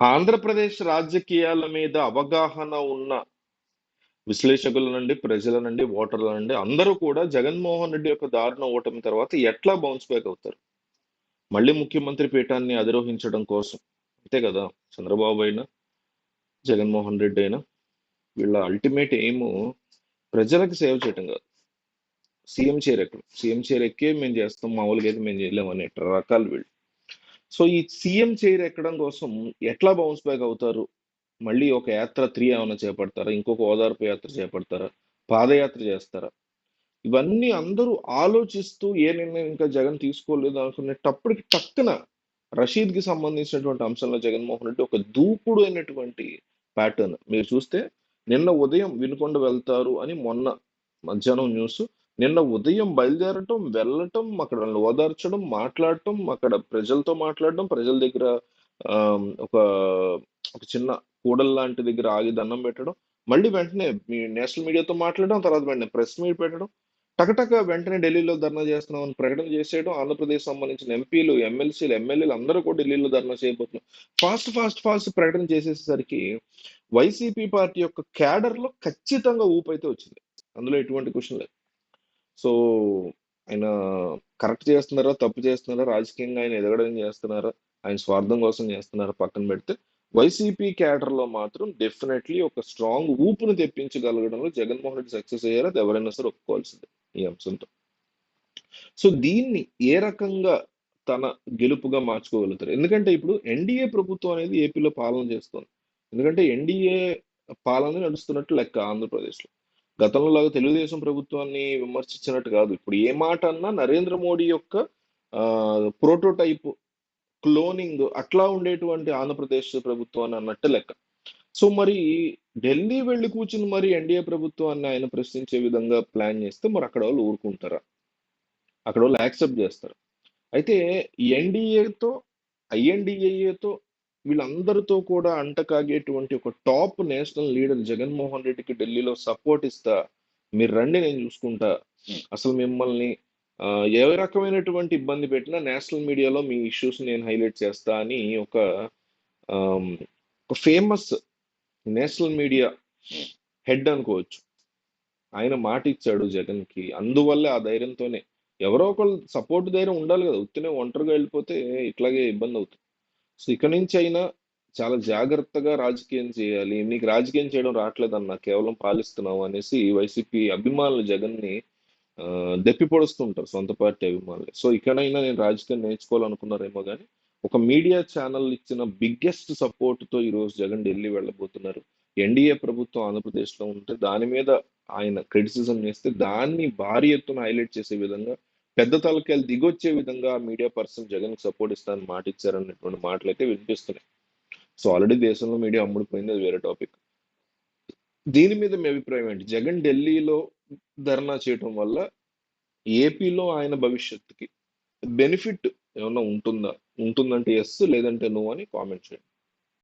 ఆంధ్రప్రదేశ్ రాజకీయాల మీద అవగాహన ఉన్న విశ్లేషకుల నుండి ప్రజల నుండి ఓటర్ల నుండి అందరూ కూడా జగన్మోహన్ రెడ్డి యొక్క దారుణ ఓటమి తర్వాత ఎట్లా బౌన్స్ బ్యాక్ అవుతారు? మళ్ళీ ముఖ్యమంత్రి పీఠాన్ని అధిరోహించడం కోసం. అంతే కదా? చంద్రబాబు అయినా జగన్మోహన్ రెడ్డి అయినా వీళ్ళ అల్టిమేట్ ఎయిమ్ ప్రజలకు సేవ చేయటం కాదు. సీఎం చైర్ ఎక్కడం సీఎం చైర్ ఎక్కే మేము చేస్తాం మామూలుగా అయితే మేము చేయలేము అనే రకాలు వీళ్ళు. సో ఈ సీఎం చైర్ ఎక్కడం కోసం ఎట్లా బౌన్స్ బ్యాక్ అవుతారు? మళ్ళీ ఒక యాత్ర త్రీ ఏమైనా చేపడతారా? ఇంకొక ఓదార్పు యాత్ర చేపడతారా? పాదయాత్ర చేస్తారా? ఇవన్నీ అందరూ ఆలోచిస్తూ ఏ నిర్ణయం ఇంకా జగన్ తీసుకోలేదు అనుకునేటప్పటికి టక్కున రషీద్కి సంబంధించినటువంటి అంశంలో జగన్మోహన్ రెడ్డి ఒక దూకుడు అయినటువంటి ప్యాటర్న్ మీరు చూస్తే నిన్న ఉదయం వినుకొండ వెళ్తారు అని మొన్న మధ్యాహ్నం న్యూస్ నిన్న ఉదయం బయలుదేరటం వెళ్ళటం అక్కడ ఓదార్చడం మాట్లాడటం అక్కడ ప్రజలతో మాట్లాడడం ప్రజల దగ్గర ఒక ఒక చిన్న కూడల్ లాంటి దగ్గర ఆగి దండం పెట్టడం మళ్ళీ వెంటనే మీ నేషనల్ మీడియాతో మాట్లాడడం తర్వాత వెంటనే ప్రెస్ మీట్ పెట్టడం టకటక వెంటనే ఢిల్లీలో ధర్నా చేస్తున్నామని ప్రకటన చేసేయడం ఆంధ్రప్రదేశ్ సంబంధించిన ఎంపీలు ఎమ్మెల్సీలు ఎమ్మెల్యేలు అందరూ కూడా ఢిల్లీలో ధర్నా చేయబోతున్నారు. ఫాస్ట్ ఫాస్ట్ ఫాస్ట్ ప్రకటన చేసేసరికి వైసీపీ పార్టీ యొక్క క్యాడర్లో ఖచ్చితంగా ఊపు అయితే వచ్చింది. అందులో ఎటువంటి క్వశ్చన్ లేదు. సో ఆయన కరెక్ట్ చేస్తున్నారా? తప్పు చేస్తున్నారా? రాజకీయంగా ఆయన ఎదగడం చేస్తున్నారా? ఆయన స్వార్థం కోసం చేస్తున్నారా? పక్కన పెడితే వైసీపీ క్యాడర్లో మాత్రం డెఫినెట్లీ ఒక స్ట్రాంగ్ ఊపును తెప్పించగలగడంలో జగన్మోహన్ రెడ్డి సక్సెస్ అయ్యారో. అది ఎవరైనా సరే ఒప్పుకోవాల్సిందే ఈ అంశంతో. సో దీన్ని ఏ రకంగా తన గెలుపుగా మార్చుకోగలుగుతారు? ఎందుకంటే ఇప్పుడు ఎన్డీఏ ప్రభుత్వం అనేది ఏపీలో పాలన చేస్తుంది. ఎందుకంటే ఎన్డీఏ పాలన నడుస్తున్నట్టు లెక్క ఆంధ్రప్రదేశ్లో. గతంలో లాగా తెలుగుదేశం ప్రభుత్వాన్ని విమర్శించినట్టు కాదు. ఇప్పుడు ఏ మాట అన్నా నరేంద్ర మోడీ యొక్క ప్రోటోటైప్ క్లోనింగ్ అట్లా ఉండేటువంటి ఆంధ్రప్రదేశ్ ప్రభుత్వాన్ని అన్నట్టు లెక్క. సో మరి ఢిల్లీ వెళ్ళి కూర్చుని మరి ఎన్డీఏ ప్రభుత్వాన్ని ఆయన ప్రశ్నించే విధంగా ప్లాన్ చేస్తే మరి అక్కడ వాళ్ళు ఊరుకుంటారా? అక్కడ వాళ్ళు యాక్సెప్ట్ చేస్తారు? అయితే ఎన్డీఏతో ఐఎన్డిఏతో వీళ్ళందరితో కూడా అంటకాగేటువంటి ఒక టాప్ నేషనల్ లీడర్ జగన్మోహన్ రెడ్డికి ఢిల్లీలో సపోర్ట్ ఇస్తా మీరు రండి నేను చూసుకుంటా. అసలు మిమ్మల్ని ఏ రకమైనటువంటి ఇబ్బంది పెట్టినా నేషనల్ మీడియాలో మీ ఇష్యూస్ నేను హైలైట్ చేస్తా అని ఒక ఒక ఫేమస్ నేషనల్ మీడియా హెడ్ అనుకోవచ్చు. ఆయన మాట ఇచ్చాడు జగన్కి అందువల్ల ఆ ధైర్యంతోనే. ఎవరో ఒకళ్ళు సపోర్ట్ ధైర్యం ఉండాలి కదా. ఉత్తినే ఒంటరిగా వెళ్ళిపోతే ఇట్లాగే ఇబ్బంది అవుతుంది. సో ఇక్కడి నుంచి అయినా చాలా జాగ్రత్తగా రాజకీయం చేయాలి. నీకు రాజకీయం చేయడం రావట్లేదన్న కేవలం పాలిస్తున్నావు అనేసి వైసీపీ అభిమానులు జగన్ని దెప్పి పొడుస్తుంటారు సొంత పార్టీ అభిమానులు. సో ఇక్కడైనా నేను రాజకీయం నేర్చుకోవాలనుకున్నారేమో కానీ ఒక మీడియా ఛానల్ ఇచ్చిన బిగ్గెస్ట్ సపోర్ట్తో ఈరోజు జగన్ ఢిల్లీ వెళ్ళబోతున్నారు. ఎన్డీఏ ప్రభుత్వం ఆంధ్రప్రదేశ్లో ఉంటే దాని మీద ఆయన క్రిటిసిజం చేస్తే దాన్ని భారీ ఎత్తున హైలైట్ చేసే విధంగా పెద్ద తలకాయలు దిగొచ్చే విధంగా మీడియా పర్సన్ జగన్ సపోర్ట్ ఇస్తానని మాట ఇచ్చారన్నటువంటి మాటలు అయితే వినిపిస్తున్నాయి. సో ఆల్రెడీ దేశంలో మీడియా అమ్ముడుపోయింది అది వేరే టాపిక్ దీని మీద మీ అభిప్రాయం ఏంటి? జగన్ ఢిల్లీలో ధర్నా చేయటం వల్ల ఏపీలో ఆయన భవిష్యత్తుకి బెనిఫిట్ ఏమన్నా ఉంటుందా? ఉంటుందంటే ఎస్ లేదంటే నువ్వు అని కామెంట్ చేయండి.